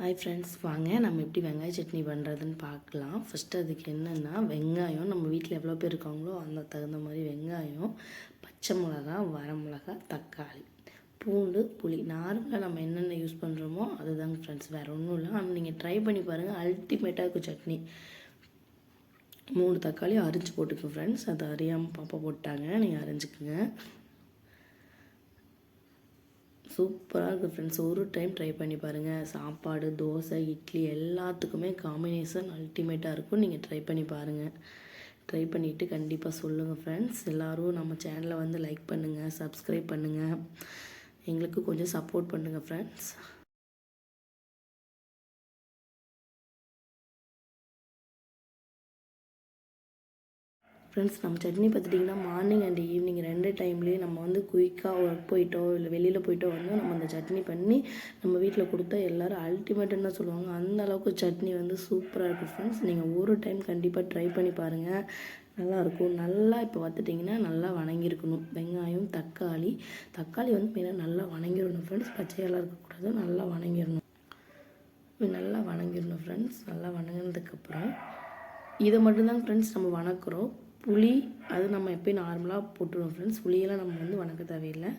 Hi friends வாங்க நம்ம எப்படி வெங்காய சட்னி பண்ணுறதுன்னு பார்க்கலாம். ஃபஸ்ட்டு அதுக்கு என்னென்னா வெங்காயம் நம்ம வீட்டில் எவ்வளோ பேர் இருக்காங்களோ அந்த தகுந்த மாதிரி வெங்காயம் பச்சை மிளகா வரமிளகா தக்காளி பூண்டு புளி. நார்மலாக நம்ம என்னென்ன யூஸ் பண்ணுறோமோ அதுதாங்க ஃப்ரெண்ட்ஸ் வேறு ஒன்றும் இல்லை. ஆனால் நீங்கள் ட்ரை பண்ணி பாருங்கள் அல்டிமேட்டாக இருக்கும் சட்னி. மூணு தக்காளி அரிஞ்சு போட்டுக்கோங்க ஃப்ரெண்ட்ஸ் அது அறியாமல் பாப்பா போட்டாங்க. நீங்கள் அரிஞ்சுக்குங்க. சூப்பராக இருக்குது ஃப்ரெண்ட்ஸ் ஒரு டைம் ட்ரை பண்ணி பாருங்கள் சாப்பாடு தோசை இட்லி எல்லாத்துக்குமே காம்பினேஷன் அல்டிமேட்டாக இருக்கும். நீங்கள் ட்ரை பண்ணி பாருங்கள் ட்ரை பண்ணிவிட்டு கண்டிப்பாக சொல்லுங்கள் ஃப்ரெண்ட்ஸ் எல்லோரும் நம்ம சேனலை வந்து லைக் பண்ணுங்கள் சப்ஸ்கிரைப் பண்ணுங்கள் எங்களுக்கு கொஞ்சம் சப்போர்ட் பண்ணுங்கள் ஃப்ரெண்ட்ஸ் ஃப்ரெண்ட்ஸ் நம்ம சட்னி பார்த்துட்டிங்கன்னா மார்னிங் அண்ட் ஈவினிங் ரெண்டு டைம்லேயும் நம்ம வந்து குயிக்காக ஒர்க் போயிட்டோ இல்லை வெளியில் போயிட்டோ வந்து நம்ம அந்த சட்னி பண்ணி நம்ம வீட்டில் கொடுத்தா எல்லோரும் அல்டிமேட்டுன்னு தான் சொல்லுவாங்க. அந்த அளவுக்கு சட்னி வந்து சூப்பராக இருக்கும். ஃப்ரெண்ட்ஸ் நீங்கள் ஒரு டைம் கண்டிப்பாக ட்ரை பண்ணி பாருங்கள் நல்லாயிருக்கும் நல்லா இப்போ பார்த்துட்டிங்கன்னா நல்லா வணங்கியிருக்கணும். வெங்காயம் தக்காளி தக்காளி வந்து மெயினாக நல்லா வணங்கிடணும். ஃப்ரெண்ட்ஸ் பச்சையெல்லாம் இருக்கக்கூடாது. நல்லா வணங்கிடணும். நல்லா வணங்கிடணும். ஃப்ரெண்ட்ஸ் நல்லா வணங்கினதுக்கப்புறம் இதை மட்டும்தான் ஃப்ரெண்ட்ஸ் நம்ம வணக்குறோம். புளி அது நம்ம எப்போயும் நார்மலாக போட்டுருவோம் ஃப்ரெண்ட்ஸ் புளியெல்லாம் நம்ம வந்து வணக்க தேவையில்லை.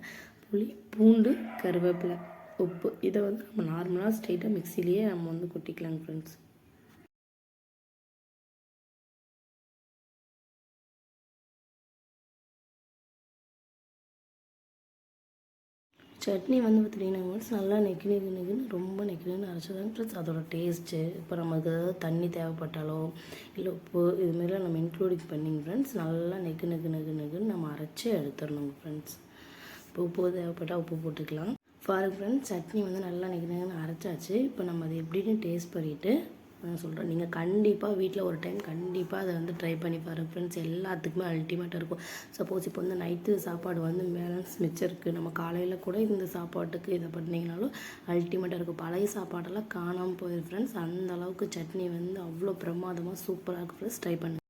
புளி பூண்டு கருவேப்பிலை உப்பு. இதை வந்து நம்ம நார்மலாக ஸ்ட்ரெயிட்டாக மிக்சிலேயே நம்ம வந்து கொட்டிக்கலாங்க ஃப்ரெண்ட்ஸ் சட்னி வந்து பார்த்துட்டிங்கன்னா நல்லா நெக்கு நெக்கு நெக்கின்னு ரொம்ப நெக்கினு அரைச்சதாங்க ப்ளஸ் அதோட டேஸ்ட்டு இப்போ நமக்கு ஏதாவது தண்ணி தேவைப்பட்டாலோ இல்லை உப்பு இதுமாரிலாம் நம்ம இன்க்ளூடிங் பண்ணிங்க ஃப்ரெண்ட்ஸ் நல்லா நெக்கு நெக்கு நெக்கு நெக்குன்னு நம்ம அரைச்சி எடுத்துடணும் ஃப்ரெண்ட்ஸ் இப்போ உப்பு தேவைப்பட்டால் உப்பு போட்டுக்கலாம். ஃபார் ஃப்ரெண்ட்ஸ் சட்னி வந்து நல்லா நெக்கு நெக்குன்னு அரைச்சாச்சு. இப்போ நம்ம அதை எப்படின்னு டேஸ்ட் பண்ணிவிட்டு நான் சொல்கிறேன் நீங்கள் கண்டிப்பாக வீட்டில் ஒரு டைம் கண்டிப்பாக அதை வந்து ட்ரை பண்ணி பாருங்கள் ஃப்ரெண்ட்ஸ் எல்லாத்துக்குமே அல்டிமேட்டாக இருக்கும். சப்போஸ் இப்போ வந்து நைட்டு சாப்பாடு வந்து பேலன்ஸ் மிச்சம் இருக்குது நம்ம காலையில் கூட இந்த சாப்பாட்டுக்கு இதை பண்ணிங்கனாலும் அல்டிமேட்டாக இருக்கும். பழைய சாப்பாடெல்லாம் காணாமல் போயிடும் ஃப்ரெண்ட்ஸ் அந்த அளவுக்கு சட்னி வந்து அவ்வளோ பிரமாதமாக சூப்பராக இருக்கும் ஃப்ரெண்ட்ஸ் ட்ரை பண்ணுங்கள்